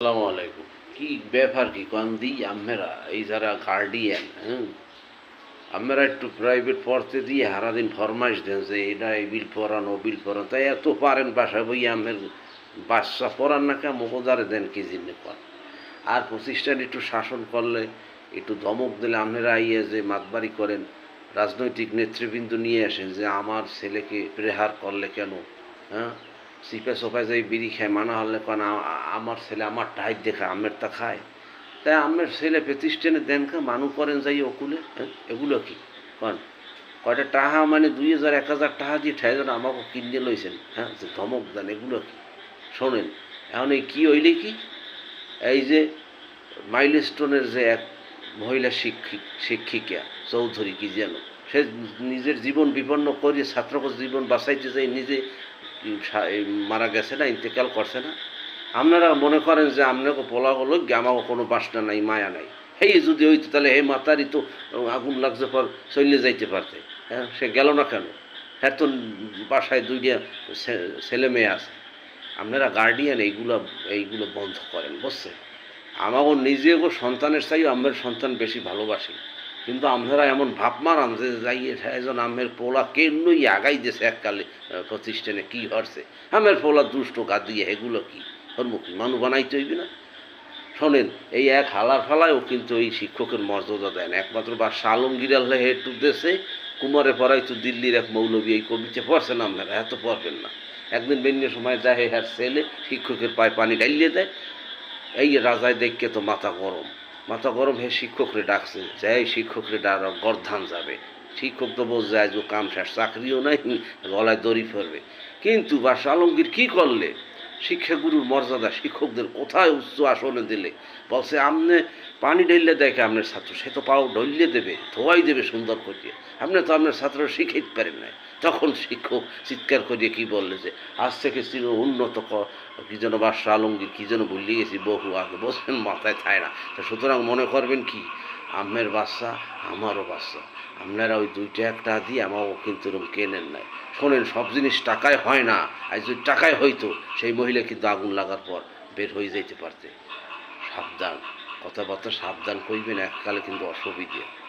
আসসালামু আলাইকুম। কি ব্যাপার কি? কান্দি আমেরা এই যারা গার্ডিয়ান হ্যাঁ? আমরা একটু প্রাইভেট পড়তে দিয়ে সারাদিন ফরমাইশ দেন যে এটা এই বিল পড়ান, ও বিল পড়ান। তাই এত পারেন বাসা বই আমের বাচ্চা পড়ান না কে মকোদারে দেন কি জিনে কর আর প্রতিষ্ঠান একটু শাসন করলে, একটু ধমক দিলে আপনারা ইয়ে যে মাতবাড়ি করেন, রাজনৈতিক নেতৃবৃন্দ নিয়ে আসেন যে আমার ছেলেকে প্রেহার করলে কেন? হ্যাঁ? সিপে সোফায় যাই বিড়ি খায়, মানা হলে কেন আমার ছেলে আমার টাইট দেখে আমের তা খায়। তাই আমের ছেলে প্রতিষ্ঠানে দেন কা, মানু করেন যাই ওকুলে হ্যাঁ এগুলো কি? কন, কয়টা টাহা মানে দুই হাজার, এক হাজার টাকা দিয়ে ঠাই যেন আমাকে কিনে লইছেন হ্যাঁ যে ধমক দেন, এগুলো কি? শোনেন, এখন এই কী হইলে কি? এই যে মাইলস্টোনের যে এক মহিলা শিক্ষিক, শিক্ষিকা, চৌধুরী, কি যেন, সে নিজের জীবন বিপন্ন করে ছাত্রকে জীবন বাঁচাইতে যাই, নিজে মারা গেছে না, ইন্তেকাল করছে না। আপনারা মনে করেন যে আপনাকে বলা হলো আমাকে কোনো বাসনা নাই, মায়া নাই। হেই যদি হইতো তাহলে হে মাতারই তো আগুন লাগছে পর চলে যাইতে পারতে। হ্যাঁ সে গেল না কেন? হ্যাঁ তো বাসায় দুইটা ছেলে মেয়ে আছে। আপনারা গার্ডিয়ান এইগুলো এইগুলো বন্ধ করেন, বুঝছেন? আমাকে নিজেও সন্তানের চাইও আমের সন্তান বেশি ভালোবাসি। কিন্তু আপনারা এমন ভাব মারান যে যাইয়ে একজন আমের পোলা কেনই আগাই দিয়েছে এককালে প্রতিষ্ঠানে কি হরছে? আমের পোলা দুষ্ট গাদিয়ে এগুলো কি? হরমুখী মানুষ বানাইতে হইবে না? শোনেন, এই এক হালা ফালায়ও কিন্তু এই শিক্ষকের মর্যাদা দেন একমাত্র বা আল্লাহ হেটু দেশে কুমারে পড়াই তো দিল্লির এক মৌলবী এই কবিতে পড়ছেন আপনারা এত পড়বেন না। একদিন বেন্য সময় দেয় হ্যার ছেলে, শিক্ষকের পায়ে পানি ঢালিয়ে দেয়, এই রাজায় দেখকে তো মাথা গরম। মাথা গরম হয়ে শিক্ষকরে ডাকছে, যাই শিক্ষকরে ডাক, গর্ধান যাবে। শিক্ষক তো বোঝ যায় যে কাম শেষ, চাকরিও নাই, গলায় দড়ি ফেলবে কিন্তু বাসা আলমগীর কী করলে? শিক্ষাগুরুর মর্যাদা শিক্ষকদের কোথায় উচ্চ আসনে দিলে? বলছে, আমনে পানি ঢেললে দেখে আপনার ছাত্র, সে তো পাও ঢললে দেবে, ধোয়াই দেবে সুন্দর করিয়ে আপনি তো আপনার ছাত্র শিখাইতে পারেন না তখন শিক্ষক চিৎকার করিয়ে কি বললে যে, আজ থেকে ছিল উন্নত ক- যেন বাদশাহ আলমগীর কী যেন ভুলে গেছি বহু আগে বসবেন মাথায় থায় না। তো সুতরাং মনে করবেন কি, আমের বাচ্চা আমারও বাচ্চা আপনারা ওই দুইটা একটা দিয়ে আমারও কিন্তু এরকম কেনেন নাই। শোনেন, সব জিনিস টাকায় হয় না। আর যদি টাকায় হইতো, সেই মহিলা কিন্তু আগুন লাগার পর বের হয়ে যাইতে পারতে। সাবধান। কথাবার্তা সাবধান কইবেন, এককালে কিন্তু অসুবিধে।